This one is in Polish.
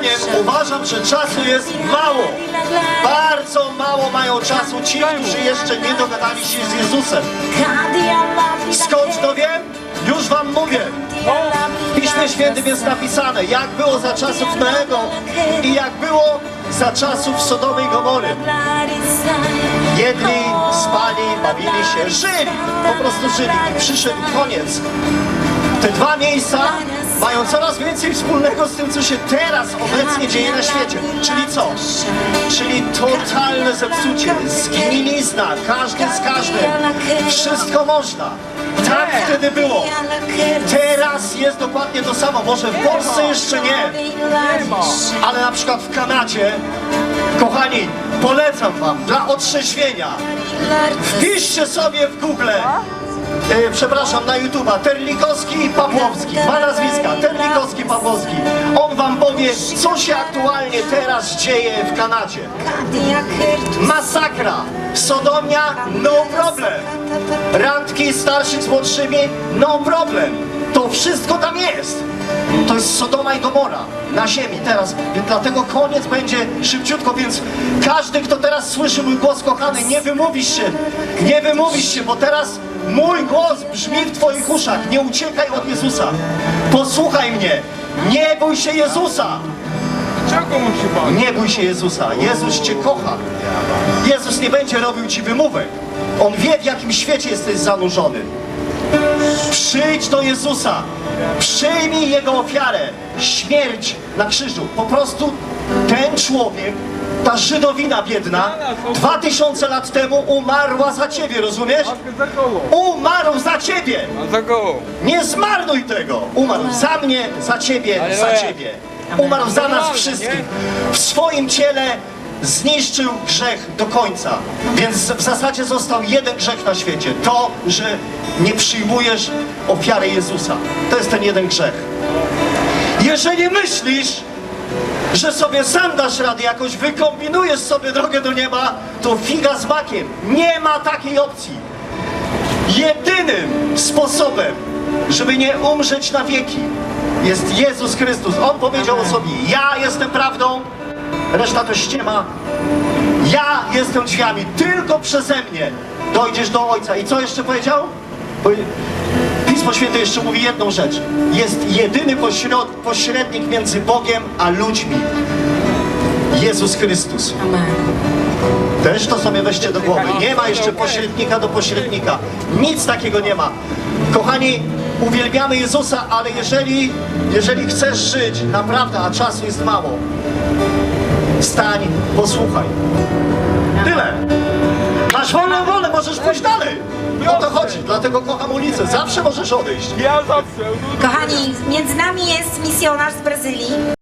zdaniem uważam, że czasu jest mało. Bardzo mało mają czasu ci, którzy jeszcze nie dogadali się z Jezusem. Skąd to wiem? Już wam mówię. W Piśmie Świętym jest napisane, jak było za czasów Noego i jak było za czasów Sodomy i Gomory. Jedli, spali, bawili się, żyli, po prostu żyli i przyszedł koniec. Te dwa miejsca mają coraz więcej wspólnego z tym, co się teraz obecnie dzieje na świecie. Czyli co? Czyli totalne zepsucie, zgnilizna, każdy z każdym. Wszystko można. Tak wtedy było. Teraz jest dokładnie to samo. Może w Polsce jeszcze nie, ale na przykład w Kanadzie, kochani, polecam wam dla otrzeźwienia. Wpiszcie sobie w Google, e, przepraszam, na YouTube'a, Terlikowski i Pawłowski. Dwa nazwiska, Terlikowski Pawłowski. On wam powie, co się aktualnie teraz dzieje w Kanadzie. Masakra! Sodomia, no problem. Randki starszych z młodszymi, no problem. To wszystko tam jest. To jest Sodoma i Gomora na ziemi teraz. Więc dlatego koniec będzie szybciutko, więc każdy, kto teraz słyszy mój głos, kochany, nie wymówisz się, nie wymówisz się, bo teraz mój głos brzmi w twoich uszach. Nie uciekaj od Jezusa. Posłuchaj mnie. Nie bój się Jezusa. Czego pan? Nie bój się Jezusa. Jezus cię kocha. Jezus nie będzie robił ci wymówek. On wie, w jakim świecie jesteś zanurzony. Przyjdź do Jezusa. Przyjmij Jego ofiarę. Śmierć na krzyżu. Po prostu ten człowiek, ta Żydowina biedna, dwa tysiące lat temu umarła za ciebie, rozumiesz? Umarł za ciebie. Nie zmarnuj tego! Umarł za mnie, za ciebie, za ciebie. Umarł za nas wszystkich. W swoim ciele zniszczył grzech do końca. Więc w zasadzie został jeden grzech na świecie. To, że nie przyjmujesz ofiary Jezusa. To jest ten jeden grzech. Jeżeli myślisz, że sobie sam dasz radę, jakoś wykombinujesz sobie drogę do nieba, to figa z makiem. Nie ma takiej opcji. Jedynym sposobem, żeby nie umrzeć na wieki, jest Jezus Chrystus. On powiedział o sobie, ja jestem prawdą, reszta to ściema. Ja jestem drzwiami, tylko przeze mnie dojdziesz do Ojca. I co jeszcze powiedział? Pismo Święte jeszcze mówi jedną rzecz. Jest jedyny pośrod, pośrednik między Bogiem a ludźmi. Jezus Chrystus. Też to sobie weźcie do głowy. Nie ma jeszcze pośrednika do pośrednika. Nic takiego nie ma. Kochani, uwielbiamy Jezusa, ale jeżeli, jeżeli chcesz żyć naprawdę, a czasu jest mało, stań, posłuchaj. Tyle. Masz wolną wolę, możesz pójść dalej. O to chodzi, dlatego kocham ulicę. Zawsze możesz odejść. Ja zawsze. Kochani, między nami jest misjonarz z Brazylii.